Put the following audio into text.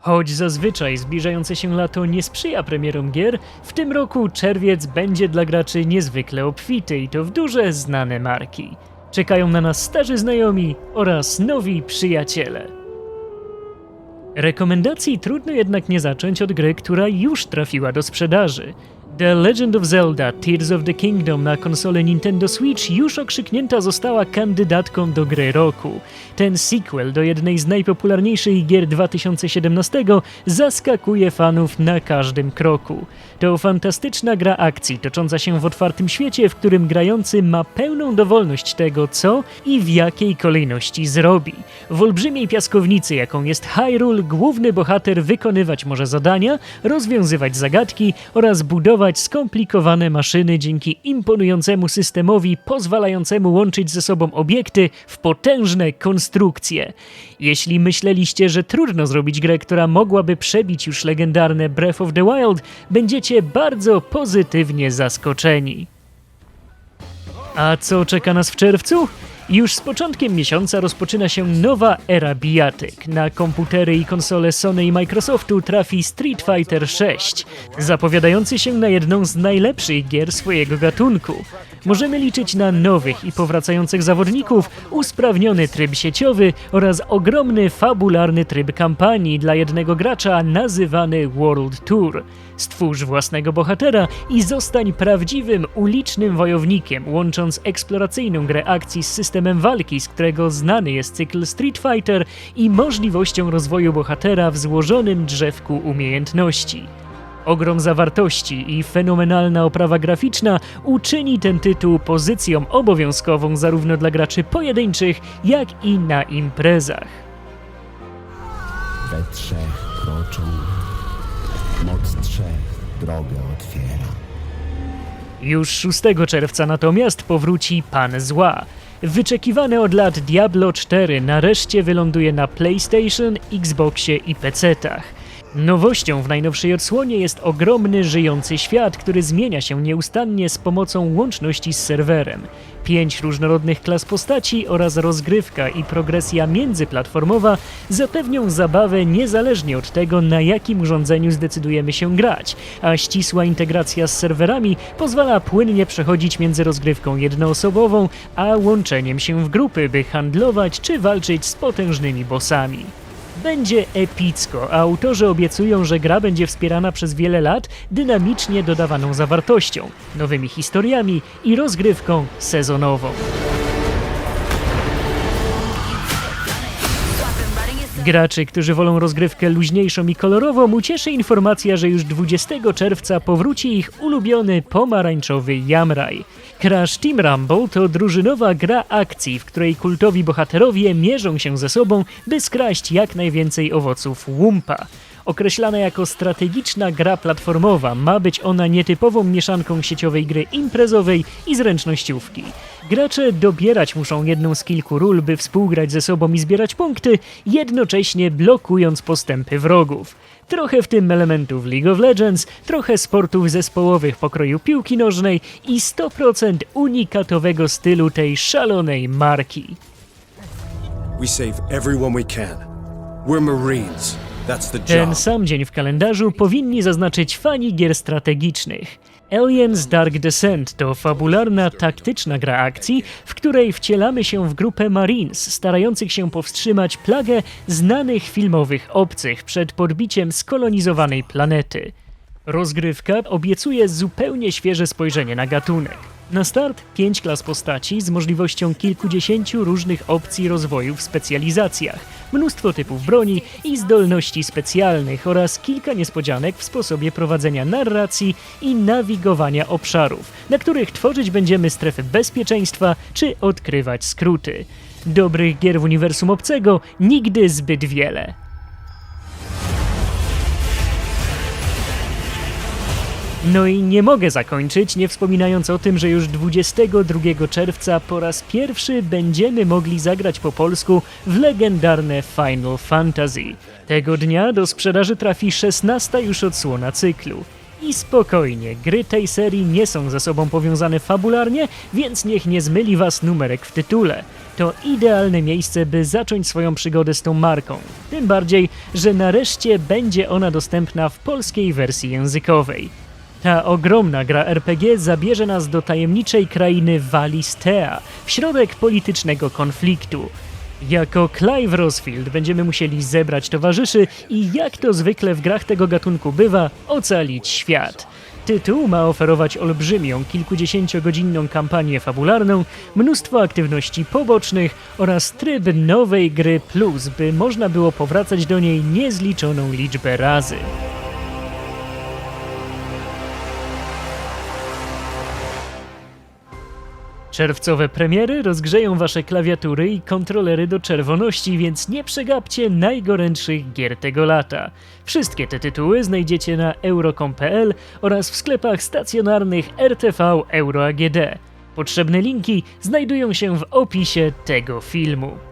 Choć zazwyczaj zbliżające się lato nie sprzyja premierom gier, w tym roku czerwiec będzie dla graczy niezwykle obfity i to w duże znane marki. Czekają na nas starzy znajomi oraz nowi przyjaciele. Rekomendacji trudno jednak nie zacząć od gry, która już trafiła do sprzedaży. The Legend of Zelda Tears of the Kingdom na konsolę Nintendo Switch już okrzyknięta została kandydatką do gry roku. Ten sequel do jednej z najpopularniejszych gier 2017 zaskakuje fanów na każdym kroku. To fantastyczna gra akcji tocząca się w otwartym świecie, w którym grający ma pełną dowolność tego, co i w jakiej kolejności zrobi. W olbrzymiej piaskownicy, jaką jest Hyrule, główny bohater wykonywać może zadania, rozwiązywać zagadki oraz budować skomplikowane maszyny dzięki imponującemu systemowi pozwalającemu łączyć ze sobą obiekty w potężne konstrukcje. Jeśli myśleliście, że trudno zrobić grę, która mogłaby przebić już legendarne Breath of the Wild, będziecie bardzo pozytywnie zaskoczeni. A co czeka nas w czerwcu? Już z początkiem miesiąca rozpoczyna się nowa era bijatyk. Na komputery i konsole Sony i Microsoftu trafi Street Fighter 6, zapowiadający się na jedną z najlepszych gier swojego gatunku. Możemy liczyć na nowych i powracających zawodników, usprawniony tryb sieciowy oraz ogromny fabularny tryb kampanii dla jednego gracza nazywany World Tour. Stwórz własnego bohatera i zostań prawdziwym ulicznym wojownikiem, łącząc eksploracyjną grę akcji z systemem walki, z którego znany jest cykl Street Fighter i możliwością rozwoju bohatera w złożonym drzewku umiejętności. Ogrom zawartości i fenomenalna oprawa graficzna uczyni ten tytuł pozycją obowiązkową zarówno dla graczy pojedynczych, jak i na imprezach. We trzech kroczą, moc trzech drogę otwiera. Już 6 czerwca natomiast powróci Pan Zła. Wyczekiwane od lat Diablo 4 nareszcie wyląduje na PlayStation, Xboxie i PC-tach. Nowością w najnowszej odsłonie jest ogromny, żyjący świat, który zmienia się nieustannie z pomocą łączności z serwerem. Pięć różnorodnych klas postaci oraz rozgrywka i progresja międzyplatformowa zapewnią zabawę niezależnie od tego, na jakim urządzeniu zdecydujemy się grać, a ścisła integracja z serwerami pozwala płynnie przechodzić między rozgrywką jednoosobową, a łączeniem się w grupy, by handlować czy walczyć z potężnymi bossami. Będzie epicko, a autorzy obiecują, że gra będzie wspierana przez wiele lat dynamicznie dodawaną zawartością, nowymi historiami i rozgrywką sezonową. Graczy, którzy wolą rozgrywkę luźniejszą i kolorową, ucieszy informacja, że już 20 czerwca powróci ich ulubiony pomarańczowy Jamraj. Crash Team Rumble to drużynowa gra akcji, w której kultowi bohaterowie mierzą się ze sobą, by skraść jak najwięcej owoców łumpa. Określana jako strategiczna gra platformowa, ma być ona nietypową mieszanką sieciowej gry imprezowej i zręcznościówki. Gracze dobierać muszą jedną z kilku ról, by współgrać ze sobą i zbierać punkty, jednocześnie blokując postępy wrogów. Trochę w tym elementów League of Legends, trochę sportów zespołowych pokroju piłki nożnej i 100% unikatowego stylu tej szalonej marki. We save everyone we can. We're Marines. Ten sam dzień w kalendarzu powinni zaznaczyć fani gier strategicznych. Aliens Dark Descent to fabularna, taktyczna gra akcji, w której wcielamy się w grupę Marines starających się powstrzymać plagę znanych filmowych obcych przed podbiciem skolonizowanej planety. Rozgrywka obiecuje zupełnie świeże spojrzenie na gatunek. Na start pięć klas postaci z możliwością kilkudziesięciu różnych opcji rozwoju w specjalizacjach, mnóstwo typów broni i zdolności specjalnych oraz kilka niespodzianek w sposobie prowadzenia narracji i nawigowania obszarów, na których tworzyć będziemy strefy bezpieczeństwa czy odkrywać skróty. Dobrych gier w uniwersum obcego nigdy zbyt wiele. No i nie mogę zakończyć, nie wspominając o tym, że już 22 czerwca po raz pierwszy będziemy mogli zagrać po polsku w legendarne Final Fantasy. Tego dnia do sprzedaży trafi 16 już odsłona cyklu. I spokojnie, gry tej serii nie są ze sobą powiązane fabularnie, więc niech nie zmyli was numerek w tytule. To idealne miejsce, by zacząć swoją przygodę z tą marką. Tym bardziej, że nareszcie będzie ona dostępna w polskiej wersji językowej. Ta ogromna gra RPG zabierze nas do tajemniczej krainy Valistea, w środek politycznego konfliktu. Jako Clive Rosfield będziemy musieli zebrać towarzyszy i jak to zwykle w grach tego gatunku bywa, ocalić świat. Tytuł ma oferować olbrzymią, kilkudziesięciogodzinną kampanię fabularną, mnóstwo aktywności pobocznych oraz tryb nowej gry plus, by można było powracać do niej niezliczoną liczbę razy. Czerwcowe premiery rozgrzeją wasze klawiatury i kontrolery do czerwoności, więc nie przegapcie najgorętszych gier tego lata. Wszystkie te tytuły znajdziecie na euro.com.pl oraz w sklepach stacjonarnych RTV Euro AGD. Potrzebne linki znajdują się w opisie tego filmu.